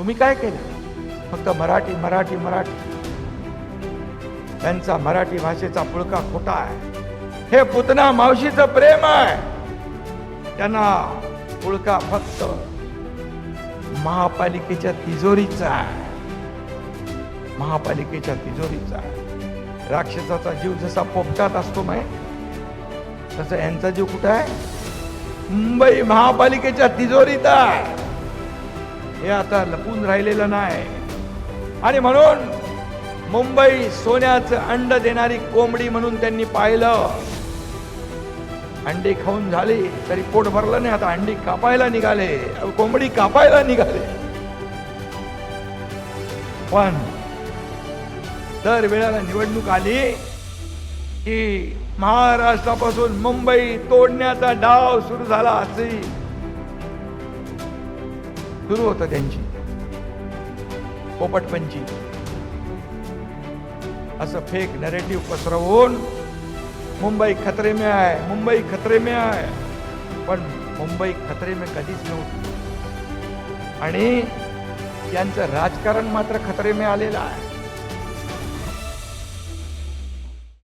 तुम्ही काय केलं? फक्त मराठी मराठी मराठी. त्यांचा मराठी भाषेचा पुळका खोटा आहे. हे पुतना मावशीचं प्रेम आहे. त्यांना पुळका फक्त महापालिकेच्या तिजोरीचा आहे. महापालिकेच्या तिजोरीचा आहे. राक्षसाचा जीव जसा पोपटात असतो माय तसं यांचा जीव कुठं आहे? मुंबई महापालिकेच्या तिजोरीत आहे. हे आता लपून राहिलेलं नाही. आणि म्हणून मुंबई सोन्याचं अंड देणारी कोंबडी म्हणून त्यांनी पाहिलं. अंडी खाऊन झाली तरी पोट भरलं नाही आता अंडी कापायला निघाले. कोंबडी कापायला निघाले. पण दर वेळेला निवडणूक आली की महाराष्ट्रापासून मुंबई तोडण्याचा डाव सुरू झाला असे सुरू होतं त्यांची. पोपटपंची. असं फेक नरेटिव्ह पसरवून मुंबई खतरे में आहे मुंबई खतरे में आहे पण मुंबई खतरे में कधीच नव्हती. आणि त्यांचं राजकारण मात्र खतरे में आलेलं आहे.